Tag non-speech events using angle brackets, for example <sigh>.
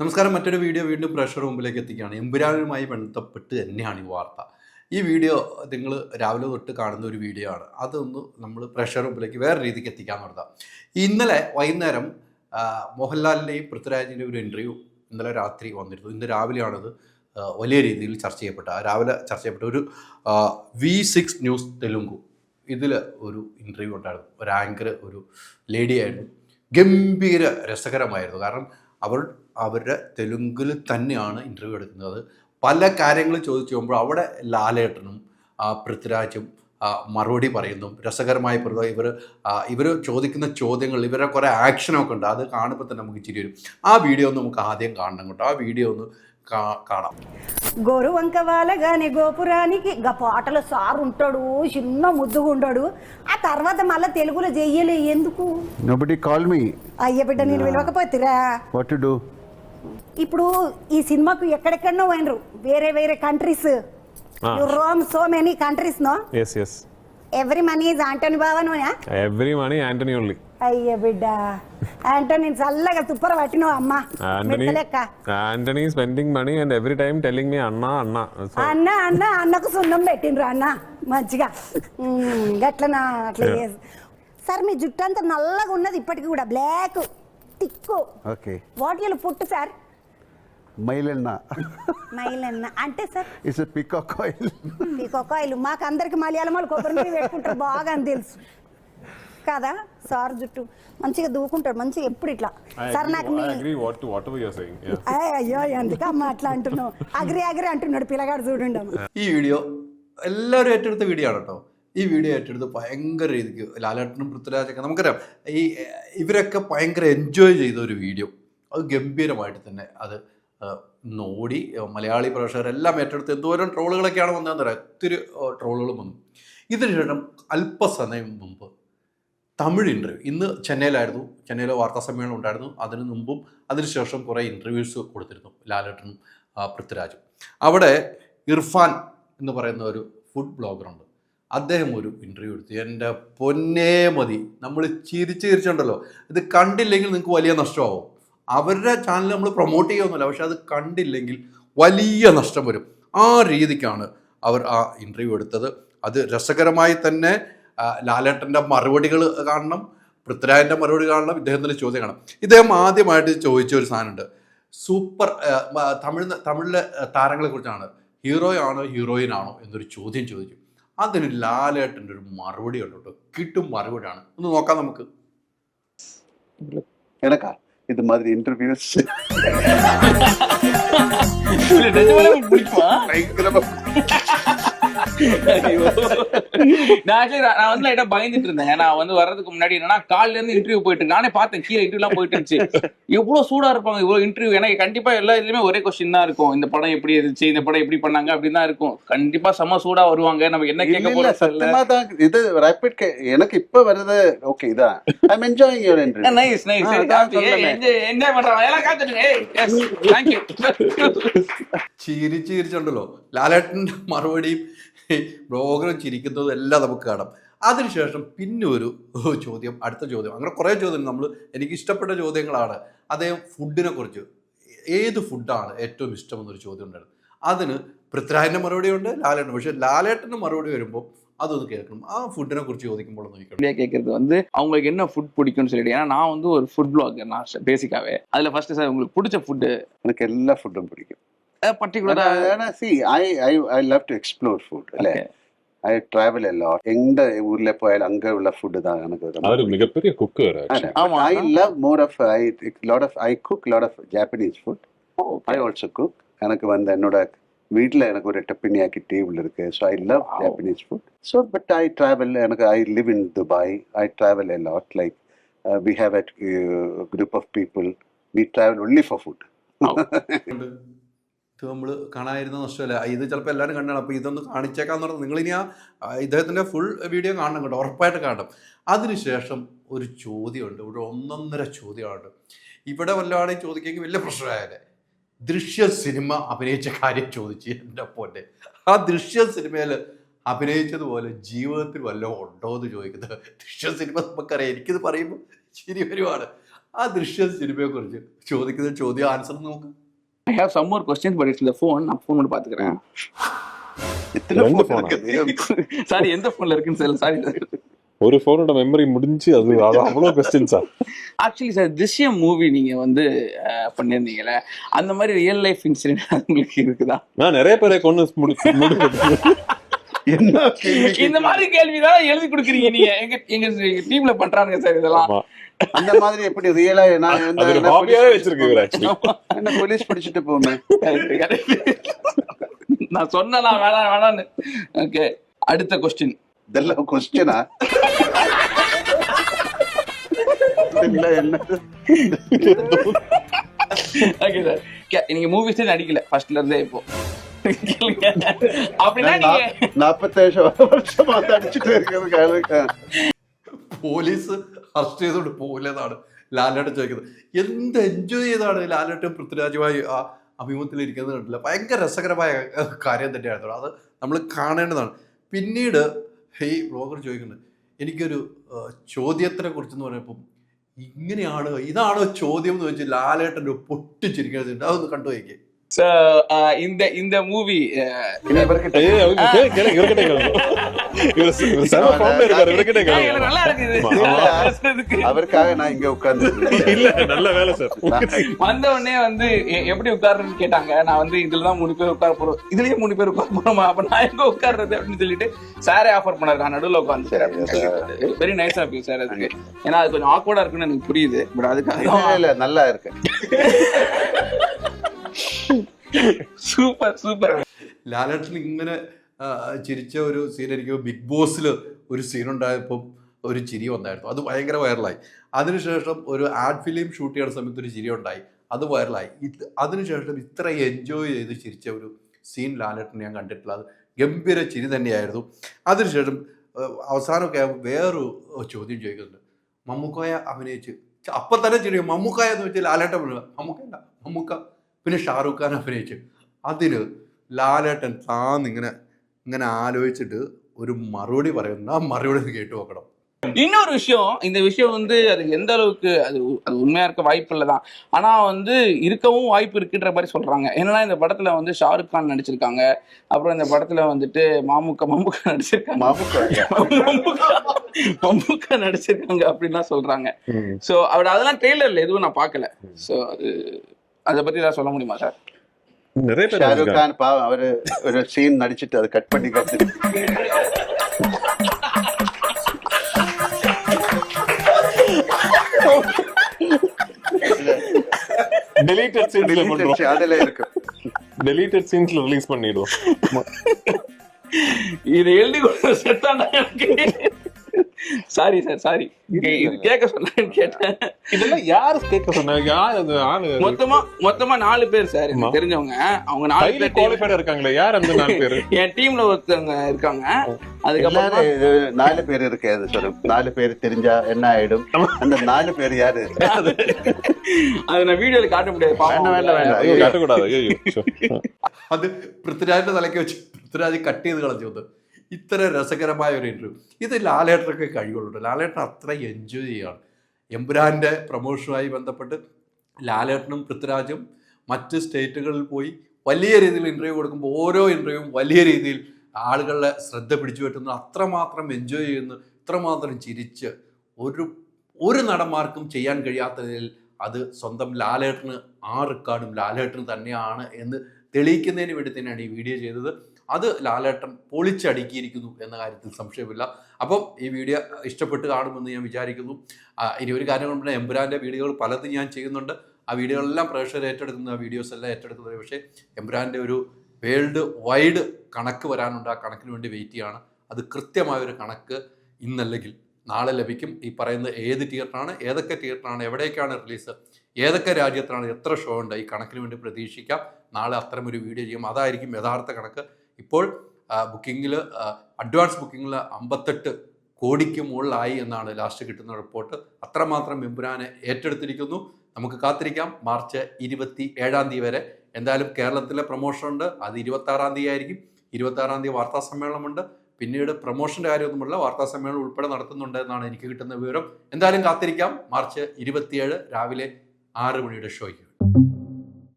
നമസ്കാരം മറ്റൊരു വീഡിയോ വീണ്ടും പ്രഷർ മുമ്പിലേക്ക് എത്തിക്കുകയാണ്. എമ്പുരാനുമായി ബന്ധപ്പെട്ട് തന്നെയാണ് ഈ വാർത്ത. ഈ വീഡിയോ നിങ്ങൾ രാവിലെ തൊട്ട് കാണുന്ന ഒരു വീഡിയോ ആണ്. അതൊന്ന് നമ്മൾ പ്രഷർ മുമ്പിലേക്ക് വേറെ രീതിക്ക് എത്തിക്കാൻ നടത്താം ഇന്നലെ വൈകുന്നേരം മോഹൻലാലിന്റെയും പൃഥ്വിരാജിന്റെയും ഒരു ഇന്റർവ്യൂ ഇന്നലെ രാത്രി വന്നിരുന്നു. ഇന്ന് രാവിലെയാണത് വലിയ രീതിയിൽ ചർച്ച ചെയ്യപ്പെട്ട രാവിലെ ചർച്ച ചെയ്യപ്പെട്ട ഒരു വി സിക്സ് ന്യൂസ് തെലുങ്കു ഇതിൽ ഒരു ഇന്റർവ്യൂ ഉണ്ടായിരുന്നു. ഒരു ആങ്കർ ഒരു ലേഡിയായിരുന്നു ഗംഭീര രസകരമായിരുന്നു. കാരണം അവർ അവരുടെ തെലുങ്കിൽ തന്നെയാണ് ഇൻ്റർവ്യൂ എടുക്കുന്നത് പല കാര്യങ്ങൾ ചോദിച്ചു പോകുമ്പോൾ അവിടെ ലാലേട്ടനും ആ, പൃഥ്വിരാജും ആ, മറുപടി പറയുന്നു രസകരമായി പറയുക ഇവർ ഇവർ ചോദിക്കുന്ന ചോദ്യങ്ങൾ ഇവരുടെ കുറേ ആക്ഷനൊക്കെ ഉണ്ട് അത് കാണുമ്പോൾ തന്നെ നമുക്ക് ചിരി വരും ആ വീഡിയോ ഒന്ന് നമുക്ക് ആദ്യം കാണണം കേട്ടോ ആ വീഡിയോ ഒന്ന് കാ- കാണാം గోరు వంక వాలగానే గోపురానికి గా పాటలో సారు ఉంటాడు చిన్న ముద్దుగా ఉంటాడు ఆ తర్వాత మళ్ళీ తెలుగులో చెయ్యలే ఎందుకు Nobody called me. అయ్య బిడ్డ నేను విలవకపోతురా What to do? ఇప్పుడు ఈ సినిమాకు ఎక్కడెక్కడనో పోయినరు. వేరే వేరే countries you Rome so many countries no Yes, yes. Every money is Anthony బావనోయా Every money, Anthony only. అయ్య బిడ్డ. ఆంటోని చల్లగా తుప్పర పట్టినో అమ్మ. Is spending money and every time telling me Anna, Anna. So, అన్న అన్న అన్నకు సున్నం పెట్టిండ్రు అన్న. మంచిగా. గట్లనా అట్లా సార్ మీ జుట్టు అంతా నల్లగా ఉన్నది ఇప్పటికి కూడా. బ్లాక్ తిక్కు Okay. What you put sir Mailena. మైలన్న అంటే sir it's a peacock oil. ఈ కొక్కాయిలు మాకు అందరికి మలయాళం వాళ్ళు కొబ్బరి నీళ్ళు పెట్టుకుంటారు బాగా అని తెలుసు కదా సార్ జుట్టు మంచిగా దూకుంటాడు మంచిగా ఎప్పుడు ఇట్లా I సార్ agree, నాకు మీ I agree what to, whatever you're saying. Yeah. అయ్య, అయ్యో ఎందుకు అమ్మ అట్లా అంటున్నావు అగ్రి అగ్రి అంటున్నాడు పిల్లగాడు చూడండి అమ్మ ഈ വീഡിയോ എല്ലാവരും ഏറ്റെടുത്ത വീഡിയോ ആണ് കേട്ടോ ഈ വീഡിയോ ഏറ്റെടുത്ത് ഭയങ്കര രീതിക്ക് ലാലേട്ടനും പൃഥ്വിരാജൊക്കെ നമുക്കറിയാം ഈ ഏഹ്, ഇവരൊക്കെ ഭയങ്കര എൻജോയ് ചെയ്ത ഒരു വീഡിയോ അത് ഗംഭീരമായിട്ട് തന്നെ അത് ഏഹ്, നോടി മലയാളി പ്രേക്ഷകരെല്ലാം ഏറ്റെടുത്ത് എന്തോരം ട്രോളുകളൊക്കെയാണ് വന്നതെന്ന് പറയാം ഒത്തിരി ട്രോളുകളും വന്നു. ഇതിനുശേഷം അല്പസമയം മുമ്പ് തമിഴ് ഇന്റർവ്യൂ ഇന്ന് ചെന്നൈയിലായിരുന്നു. ചെന്നൈയിലെ വാർത്താ സമ്മേളനം ഉണ്ടായിരുന്നു. അതിന് മുമ്പും അതിനുശേഷം കുറേ ഇന്റർവ്യൂസ് കൊടുത്തിരുന്നു ലാലേട്ടനും പൃഥ്വിരാജും. അവിടെ ഇർഫാൻ എന്ന് പറയുന്ന ഒരു ഫുഡ് ബ്ലോഗറുണ്ട് അദ്ദേഹം ഒരു ഇന്റർവ്യൂ എടുത്തു. എന്റെ പൊന്നേ മതി. നമ്മൾ ചിരിച്ച് ചിരിച്ചുണ്ടല്ലോ. ഇത് കണ്ടില്ലെങ്കിൽ നിങ്ങൾക്ക് വലിയ നഷ്ടമാവും. അവരുടെ ചാനൽ നമ്മൾ പ്രൊമോട്ട് ചെയ്യുമൊന്നുമില്ല പക്ഷെ അത് കണ്ടില്ലെങ്കിൽ വലിയ നഷ്ടം വരും. ആ രീതിക്കാണ് അവർ ആ ഇന്റർവ്യൂ എടുത്തത്. അത് രസകരമായി തന്നെ ലാലേട്ടന്റെ മറുപടികൾ കാണണം പൃഥ്വിരാജന്റെ മറുപടി കാണണം ഇദ്ദേഹത്തിന്റെ ചോദ്യം കാണണം. ഇദ്ദേഹം ആദ്യമായിട്ട് ചോദിച്ച ഒരു സാധനമുണ്ട്. സൂപ്പർ തമിഴ് തമിഴിലെ താരങ്ങളെക്കുറിച്ചാണ് ഹീറോയിൻ ആണോ എന്നൊരു ചോദ്യം ചോദിച്ചു അതിന് ലാലേട്ടന്റെ ഒരു മറുപടി ഉണ്ട് കേട്ടോ. കിട്ടും മറുപടിയാണ്. ഒന്ന് നോക്കാം നമുക്ക്. എനക്കാ இது மாதிரி இன்டர்வியூஸ் பயங்கரமா நான் actually நான் நான் வந்து லைட்டா பயந்துட்டு இருந்தேன் நான் வந்து வர்றதுக்கு முன்னாடி என்னன்னா காலையில இருந்து இன்டர்வியூ போயிட்டு இருக்கு. நானே பார்த்தேன் கீழே இன்டர்வியூ எல்லாம் போயிட்டு இருந்துச்சு எவ்வளவு சூடா இருப்பாங்க இவ்வளவு இன்டர்வியூ எனக்கு கண்டிப்பா எல்லா இதுலயுமே ஒரே கொஸ்டின் தான் இருக்கும் இந்த படம் எப்படி இருந்துச்சு இந்த படம் எப்படி பண்ணாங்க அப்படின்னு தான் இருக்கும் கண்டிப்பா செம்ம சூடா வருவாங்க நம்ம என்ன இல்ல கேட்க இல்ல போறோம் சத்தியமா தான் இது ரேபிட் எனக்கு இப்ப வருது ஓகே இதான் I am enjoying your interview nice nice ஆ, அதான் சொன்னேனே. என்ஜாய் பண்றாங்க எல்லாம் காத்துட்டுங்க எஸ் தேங்க்யூ ചിരിച്ച് ചിരിച്ചുണ്ടല്ലോ ലാലേട്ടൻ്റെ മറുപടിയും ബ്ലോഗറും ചിരിക്കുന്നതും എല്ലാം നമുക്ക് കാണാം അതിനുശേഷം പിന്നെ ഒരു ചോദ്യം അടുത്ത ചോദ്യം അങ്ങനെ കുറേ ചോദ്യം നമ്മൾ എനിക്ക് ഇഷ്ടപ്പെട്ട ചോദ്യങ്ങളാണ് അദ്ദേഹം ഫുഡിനെ കുറിച്ച് ഏത് ഫുഡാണ് ഏറ്റവും ഇഷ്ടം എന്നൊരു ചോദ്യം ഉണ്ടായിരുന്നു അതിന് പൃഥ്വിരാജിന്റെ മറുപടിയുണ്ട് ലാലേട്ടൻ പക്ഷേ ലാലേട്ടന്റെ മറുപടി വരുമ്പോൾ அதாவது கேட்கணும் ஆ ஃபுட்டினை குறித்து ஒதுக்கும் பொழுது இப்படியே வந்து அவங்களுக்கு என்ன ഫുഡ് பிடிக்கும்னு சொல்லிட்டு ஏன்னா நான் வந்து பர்டிகுலரா ஆனா see I I I love to explore food இல்ல ஐ டிராவல் எல்லாம் எந்த ஊர்ல போயாலும் அங்க உள்ள ஃபுட் தான் எனக்கு ரொம்ப அவர் மிகப்பெரிய குக்கர் ஆக்சுவலி ஆமா. I love more of I lot of I cook lot of Japanese food I also cook எனக்கு வந்து என்னோட வீட்டில் எனக்கு ஒரு டெப்பினியாக்கி டேபிள் இருக்கு. So I love Japanese food so but I travel எனக்கு I live in Dubai I travel a lot like we have a group of people we travel only for food ഇത് നമ്മൾ കാണാതിരുന്ന നഷ്ടമല്ല. ഇത് ചിലപ്പോൾ എല്ലാവരും കണ്ടാണ്. അപ്പോൾ ഇതൊന്ന് കാണിച്ചേക്കാന്ന് പറഞ്ഞാൽ നിങ്ങളിനി ആ ഇദ്ദേഹത്തിന്റെ ഫുൾ വീഡിയോ കാണണം കേട്ടോ. ഉറപ്പായിട്ട് കാണണം. അതിനുശേഷം ഒരു ചോദ്യമുണ്ട്. ഒരു ഒന്നൊന്നര ചോദ്യമാണ് ഇവിടെ വല്ലതാണെങ്കിൽ ചോദിക്കെങ്കിൽ വലിയ പ്രശ്നമായാലേ ദൃശ്യ സിനിമ അഭിനയിച്ച കാര്യം ചോദിച്ചു എന്റെ അപ്പോന്റെ ആ ദൃശ്യ സിനിമയിൽ അഭിനയിച്ചതുപോലെ ജീവിതത്തിൽ വല്ലതും ഉണ്ടോ എന്ന് ചോദിക്കുന്നത്? ദൃശ്യ സിനിമ നമുക്കറിയാം. എനിക്കിത് പറയുമ്പോൾ ശരി വരുവാണ്. ആ ദൃശ്യ സിനിമയെക്കുറിച്ച് ചോദിക്കുന്ന ചോദ്യം ആൻസർ നോക്ക്. I have some more questions but it's இந்த ஃபோன் நான் ஃபோன் மட்டும் பாத்துக்கிறேன் எத்தனை? சாரி எந்த ஃபோன்ல இருக்குன்னு சார் சாரி ஒரு போனோட மெமரி முடிஞ்சு அது அவ்வளவு கொஸ்டின்ஸா ஆக்சுவலி சார் திருஷ்யம் மூவி நீங்க வந்து பண்ணியிருந்தீங்கல்ல. அந்த மாதிரி ரியல் லைஃப் இன்சிடென்ட் உங்களுக்கு இருக்குதா? நான் நிறைய பேரை கொண்டு முடிச்சு என்ன <laughs> இந்த மாதிரி கேள்விதான் எழுதி கொடுக்குறீங்க நீங்க. எங்க எங்க டீம்ல பண்றாங்க சார் இதெல்லாம். அந்த மாதிரி எப்படி ரியலா நான் அது என்ன- போலீஸ் பிடிச்சிட்டு போமே. நான் சொன்னேனா வேணாம் வேணான்னு ஓகே அடுத்த கொஸ்டின் இதெல்லாம் கொஸ்டினா இல்ல என்ன? ஓகே சார் நீங்க மூவிஸே நடிக்கல. ஃபர்ஸ்ட்ல இருந்தே இப்போ. പോലീസ് അറസ്റ്റ് ചെയ്തോണ്ട് പോലെന്നാണ് ലാലേട്ടൻ ചോദിക്കുന്നത്. എന്ത് എൻജോയ് ചെയ്താണ് ലാലേട്ടും പൃഥ്വിരാജുമായി ആ അഭിമുഖത്തിൽ ഇരിക്കുന്നത് കണ്ടില്ല. ഭയങ്കര രസകരമായ കാര്യം തന്നെയാണ് അത് നമ്മൾ കാണേണ്ടതാണ്. പിന്നീട് ഹെയ് ബ്ലോഗർ ചോദിക്കുന്നത് എനിക്കൊരു ചോദ്യത്തിനെ കുറിച്ചെന്ന് പറയുമ്പം ഇങ്ങനെയാണ് ഇതാണോ ചോദ്യം എന്ന് വെച്ച് ലാലേട്ടന്റെ പൊട്ടിച്ചിരിക്കുന്നത്. അതൊന്ന് കണ്ടു വയ്ക്കേ சோ இந்த இந்த மூவி அவருக்காக நான் இங்க உட்கார்ந்து இல்ல நல்ல வேலை சார். வந்த உடனே வந்து எப்படி உட்காருன்னு கேட்டாங்க. நான் வந்து இதுலதான் மூணு பேர் உட்கார போறோம் இதுலயே மூணு பேர் உட்கார போறோமா? அப்ப நான் எங்க உட்கார்றது? அப்படின்னு சொல்லிட்டு சாரே ஆஃபர் பண்ணாரு. நான் நடுவில் உட்காந்து sir very nice of you sir அதுக்கு. ஏன்னா அது கொஞ்சம் ஆக்வர்டா இருக்குன்னு எனக்கு புரியுது. பட் அதுக்காக நல்லா இருக்கு. <laughs> Super super. ലാലേട്ടൻ ഇങ്ങനെ ചിരിച്ച ഒരു സീൻ എനിക്ക് ബിഗ് ബോസിൽ ഒരു സീൻ ഉണ്ടായപ്പോൾ ഒരു ചിരി വന്നായിരുന്നു. അത് ഭയങ്കര വൈറലായി അതിനുശേഷം ഒരു ആഡ് ഫിലിം ഷൂട്ട് ചെയ്യുന്ന സമയത്ത് ഒരു ചിരി ഉണ്ടായി. അത് വൈറലായി ഇത് അതിനുശേഷം ഇത്ര എൻജോയ് ചെയ്ത് ചിരിച്ച ഒരു സീൻ ലാലേട്ടൻ ഞാൻ കണ്ടിട്ടില്ല. അത് ഗംഭീര ചിരി തന്നെയായിരുന്നു. അതിനുശേഷം അവസാനമൊക്കെ വേറൊരു ചോദ്യം ചോദിക്കുന്നുണ്ട്. മമ്മൂക്കായ അഭിനയിച്ച് അപ്പം തന്നെ ചിരി മമ്മൂക്കായെന്ന് വെച്ചാൽ ലാലേട്ടൻ മമ്മൂക്കല്ല മമ്മൂക്ക. പിന്നെ ഷാറൂഖ് ഖാൻ അഭിനയിച്ചു അതിന് ലാലേട്ടൻ താന്നിങ്ങനെ ഇങ്ങനെ ആലോചിച്ചിട്ട് ഒരു മറുപടി പറയുന്നു ആ മറുപടി ഒന്ന് കേട്ടു നോക്കണം இன்னொரு விஷயம் இந்த விஷயம் வந்து அது எந்த அளவுக்கு அது அது உண்மையா இருக்க வாய்ப்பு இல்லதான் ஆனா வந்து இருக்கவும் வாய்ப்பு இருக்குன்ற மாதிரி சொல்றாங்க என்னன்னா இந்த படத்துல வந்து ஷாருக் கான் நடிச்சிருக்காங்க அப்புறம் இந்த படத்துல வந்துட்டு மாமுக்க மம்முக்கா நடிச்சிருக்காங்க மாமுக்கா மம்முக்கா மம்முக்கா நடிச்சிருக்காங்க அப்படின்லாம் சொல்றாங்க சோ அவர் அதெல்லாம் ட்ரெய்லர்ல எதுவும் நான் பார்க்கல சோ அது அதை பத்தி ஏதாவது சொல்ல முடியுமா சார்? நிறைய பேர் ஷாருக் கான் பாவம் அவரு ஒரு சீன் நடிச்சிட்டு அதை கட் பண்ணி கட்டு டெலீட்டட் சீன்ஸ்ல பண்றோம் அதுல இருக்கு. டெலீட்டட் சீன்ஸ்ல ரிலீஸ் பண்ணிடுவோம். இதை எழுதி செத்தாண்டா சாரி சார் சாரி இது கேட்க சொன்னேன்னு கேட்டேன் இதெல்லாம் யாரு கேட்க சொன்னாங்க யார் அது ஆளு மொத்தமா மொத்தமா நாலு பேர் சார் ஆமா. எனக்கு தெரிஞ்சவங்க அவங்க நாலு ஹைலி பேர் team- குவாலிஃபைடா இருக்காங்களே யார் அந்த நாலு பேரு <laughs> என் டீம்ல ஒருத்தவங்க இருக்காங்க அதுக்கப்புறம் எல்லாரும் இது நாலு பேர் இருக்கு அது சொல்லு நாலு பேர் தெரிஞ்சா என்ன ஆயிடும் அந்த நாலு பேர் யாரு <laughs> அதை நான் வீடியோல காட்ட முடியாது பாவம் வேண்டாம், வேண்டாம், வேண்டாம். ஐயோ காட்டக்கூடாது <laughs> ஐயோ sure. അത് പൃഥ്വിരാജിന്റെ തലയ്ക്ക് വെച്ച് പൃഥ്വിരാജ് കട്ട് ചെയ്ത് കളഞ്ഞു വന്നു ഇത്ര രസകരമായ ഒരു ഇന്റർവ്യൂ ഇത് ലാലേട്ടനൊക്കെ കഴിവുള്ളൂ. ലാലേട്ടൻ അത്ര എൻജോയ് ചെയ്യുകയാണ്. എമ്പുരാന്റെ പ്രൊമോഷനുമായി ബന്ധപ്പെട്ട് ലാലേട്ടനും പൃഥ്വിരാജും മറ്റ് സ്റ്റേറ്റുകളിൽ പോയി വലിയ രീതിയിൽ ഇന്റർവ്യൂ കൊടുക്കുമ്പോൾ ഓരോ ഇന്റർവ്യൂവും വലിയ രീതിയിൽ ആളുകളുടെ ശ്രദ്ധ പിടിച്ചു പറ്റുന്നു. അത്രമാത്രം എൻജോയ് ചെയ്യുന്നു. ഇത്രമാത്രം ചിരിച്ച് ഒരു ഒരു നടന്മാർക്കും ചെയ്യാൻ കഴിയാത്ത രീതിയിൽ അത് സ്വന്തം ലാലേട്ടന് ആ റെക്കോർഡും ലാലേട്ടന് തന്നെയാണ് എന്ന് തെളിയിക്കുന്നതിന് വേണ്ടി തന്നെയാണ് ഈ വീഡിയോ ചെയ്തത്. അത് ലാലേട്ടൻ പൊളിച്ചടുക്കിയിരിക്കുന്നു എന്ന കാര്യത്തിൽ സംശയമില്ല. അപ്പം ഈ വീഡിയോ ഇഷ്ടപ്പെട്ട് കാണുമെന്ന് ഞാൻ വിചാരിക്കുന്നു. ഇനി ഒരു കാര്യം കൊണ്ട് എമ്പുരാന്റെ വീഡിയോകൾ പലതും ഞാൻ ചെയ്യുന്നുണ്ട്. ആ വീഡിയോകളെല്ലാം പ്രേക്ഷകർ ഏറ്റെടുക്കുന്ന ആ വീഡിയോസ് എല്ലാം ഏറ്റെടുക്കുന്നത് പക്ഷേ എമ്പുരാന്റെ ഒരു വേൾഡ് വൈഡ് കണക്ക് വരാനുണ്ട്. ആ കണക്കിന് വേണ്ടി വെയിറ്റ് ചെയ്യാണ്. അത് കൃത്യമായ ഒരു കണക്ക് ഇന്നല്ലെങ്കിൽ നാളെ ലഭിക്കും. ഈ പറയുന്ന ഏത് തിയേറ്ററാണ് ഏതൊക്കെ തിയേറ്ററാണ് എവിടേക്കാണ് റിലീസ് ഏതൊക്കെ രാജ്യത്താണ് എത്ര ഷോ ഉണ്ട് ഈ കണക്കിന് വേണ്ടി പ്രതീക്ഷിക്കാം. നാളെ അത്തരമൊരു വീഡിയോ ചെയ്യും. അതായിരിക്കും യഥാർത്ഥ കണക്ക്. ഇപ്പോൾ ബുക്കിങ്ങിൽ അഡ്വാൻസ് ബുക്കിങ്ങിൽ അമ്പത്തെട്ട് കോടിക്ക് മുകളിലായി എന്നാണ് ലാസ്റ്റ് കിട്ടുന്ന റിപ്പോർട്ട്. അത്രമാത്രം എമ്പുരാനെ ഏറ്റെടുത്തിരിക്കുന്നു. നമുക്ക് കാത്തിരിക്കാം. മാർച്ച് ഇരുപത്തി ഏഴാം തീയതി വരെ. എന്തായാലും കേരളത്തിലെ പ്രൊമോഷൻ ഉണ്ട്. അത് ഇരുപത്തി ആറാം തീയതി ആയിരിക്കും. ഇരുപത്തി ആറാം തീയതി വാർത്താ സമ്മേളനമുണ്ട്. പിന്നീട് പ്രൊമോഷന്റെ കാര്യമൊന്നുമില്ല വാർത്താ സമ്മേളനം ഉൾപ്പെടെ നടത്തുന്നുണ്ട് എന്നാണ് എനിക്ക് കിട്ടുന്ന വിവരം. എന്തായാലും കാത്തിരിക്കാം. മാർച്ച് ഇരുപത്തിയേഴ് രാവിലെ ആറ് മണിയുടെ ഷോയ്ക്ക്.